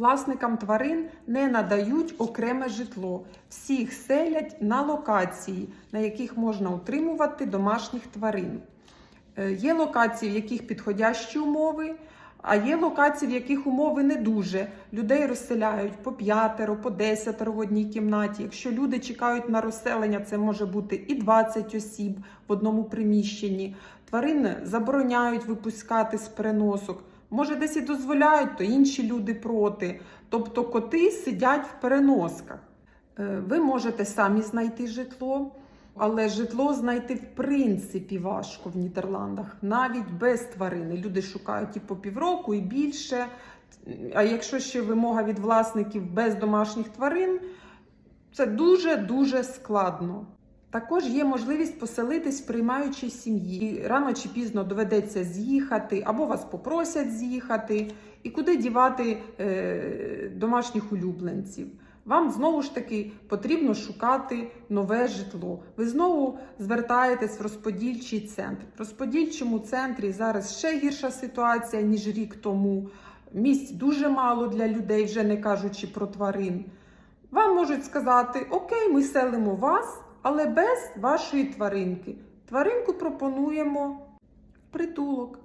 Власникам тварин не надають окреме житло. Всіх селять на локації, на яких можна утримувати домашніх тварин. Е, Є локації, в яких підходящі умови, а є локації, в яких умови не дуже. Людей розселяють по п'ятеро, по десятеро в одній кімнаті. Якщо люди чекають на розселення, це може бути і 20 осіб в одному приміщенні. Тварин забороняють випускати з переносок. Може, десь і дозволяють, то інші люди проти. Тобто коти сидять в переносках. Е, Ви можете самі знайти житло, але житло знайти в принципі важко в Нідерландах, навіть без тварини. Люди шукають і по півроку, і більше. А якщо ще вимога від власників без домашніх тварин, це дуже-дуже складно. Також є можливість поселитись в приймаючій сім'ї. Рано чи пізно доведеться з'їхати, або вас попросять з'їхати, і куди дівати е, домашніх улюбленців. Вам знову ж таки потрібно шукати нове житло. Ви знову звертаєтесь в розподільчий центр. В розподільчому центрі зараз ще гірша ситуація, ніж рік тому. Місць дуже мало для людей, вже не кажучи про тварин. Вам можуть сказати: Окей, ми селимо вас, але без вашої тваринки. Тваринку пропонуємо в притулок.